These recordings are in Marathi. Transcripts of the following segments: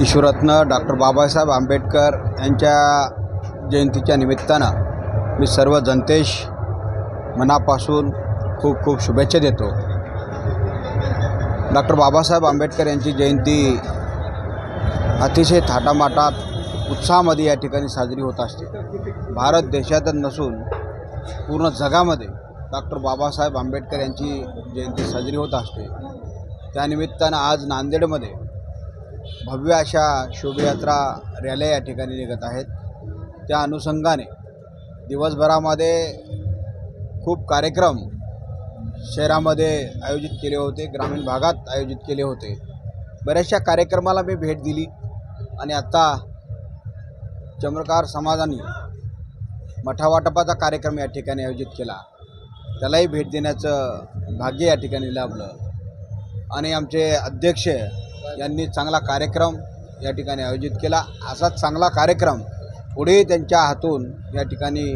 ईश्वरत्न डॉक्टर बाबासाहेब आंबेडकर यांच्या जयंतीच्या निमित्तानं मी सर्व जनतेश मनापासून खूप खूप शुभेच्छा देतो. डॉक्टर बाबासाहेब आंबेडकर यांची जयंती अतिशय थाटामाटात उत्साहामध्ये या ठिकाणी साजरी होत असते. भारत देशातच नसून पूर्ण जगामध्ये डॉक्टर बाबासाहेब आंबेडकर यांची जयंती साजरी होत असते. त्यानिमित्तानं आज नांदेडमध्ये भव्य अशा शोभायात्रा रॅल्या या ठिकाणी निघत आहेत. त्या अनुषंगाने दिवसभरामध्ये खूप कार्यक्रम शहरामध्ये आयोजित केले होते ग्रामीण भागात आयोजित केले होते. बऱ्याचशा कार्यक्रमाला मी भेट दिली आणि आत्ता चंद्रकार समाजाने मठावाटपाचा कार्यक्रम या ठिकाणी आयोजित केला. त्यालाही भेट देण्याचं भाग्य या ठिकाणी लाभलं. आणि आमचे अध्यक्ष यांनी चांगला कार्यक्रम या ठिकाणी आयोजित केला. असाच चांगला कार्यक्रम पुढे त्यांच्या हातून या ठिकाणी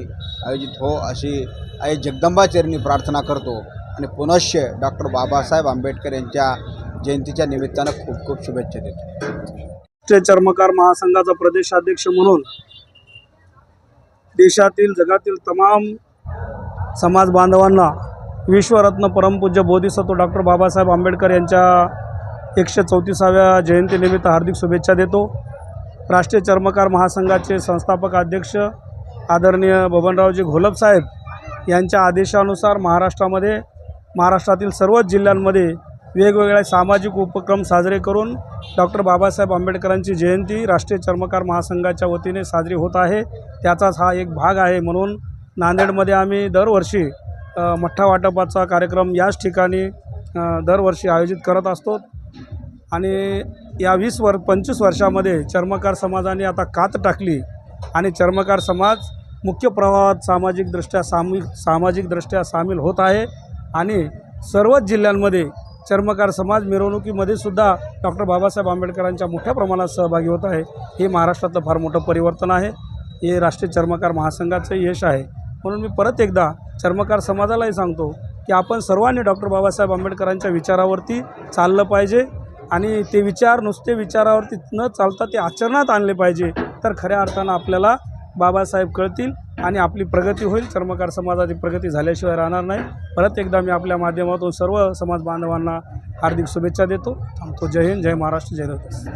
आयोजित हो अशी आई जगदंबा चरणी प्रार्थना करतो. आणि पुनश्च डॉक्टर बाबासाहेब आंबेडकर यांच्या जयंतीच्या निमित्तानं खूप खूप शुभेच्छा देतो. चर्मकार महासंघाचा प्रदेशाध्यक्ष म्हणून देशातील जगातील तमाम समाज बांधवांना विश्वरत्न परमपूज्य बोधिसत्व डॉक्टर बाबासाहेब आंबेडकर यांच्या एकशे चौतीसाव्या जयंतीनिमित्त हार्दिक शुभेच्छा देतो. राष्ट्रीय चर्मकार महासंघाचे संस्थापक अध्यक्ष आदरणीय बबनरावजी घोलप साहेब यांच्या आदेशानुसार महाराष्ट्रामध्ये महाराष्ट्रातील सर्वच जिल्ह्यांमध्ये वेगवेगळे सामाजिक उपक्रम साजरे करून डॉक्टर बाबासाहेब आंबेडकरांची जयंती राष्ट्रीय चर्मकार महासंघाच्या वतीने साजरी होत आहे. त्याचाच हा एक भाग आहे म्हणून नांदेडमध्ये आम्ही दरवर्षी मठ्ठा वाटपाचा कार्यक्रम याच ठिकाणी दरवर्षी आयोजित करत असतो. आणि या वीस वर पंचवीस वर्षामध्ये चर्मकार समाजाने आता कात टाकली आणि चर्मकार समाज मुख्य प्रवाहात सामाजिकदृष्ट्या सामूहिक सामाजिकदृष्ट्या सामील होत आहे. आणि सर्वच जिल्ह्यांमध्ये चर्मकार समाज मिरवणुकीमध्ये सुद्धा डॉक्टर बाबासाहेब आंबेडकरांच्या मोठ्या प्रमाणात सहभागी होत आहे. हे महाराष्ट्रातलं फार मोठं परिवर्तन आहे. हे राष्ट्रीय चर्मकार महासंघाचं यश आहे. म्हणून मी परत एकदा चर्मकार समाजालाही सांगतो की आपण सर्वांनी डॉक्टर बाबासाहेब आंबेडकरांच्या विचारावरती चाललं पाहिजे. आणि ते विचार नुसते विचारावरती न चालता ते आचरणात आणले पाहिजे. तर खऱ्या अर्थानं आपल्याला बाबासाहेब कळतील आणि आपली प्रगती होईल. चर्मकार समाजाची प्रगती झाल्याशिवाय राहणार नाही. परत एकदा मी आपल्या माध्यमातून सर्व समाज बांधवांना हार्दिक शुभेच्छा देतो. थांबतो. जय हिंद. जय महाराष्ट्र. जय रत्न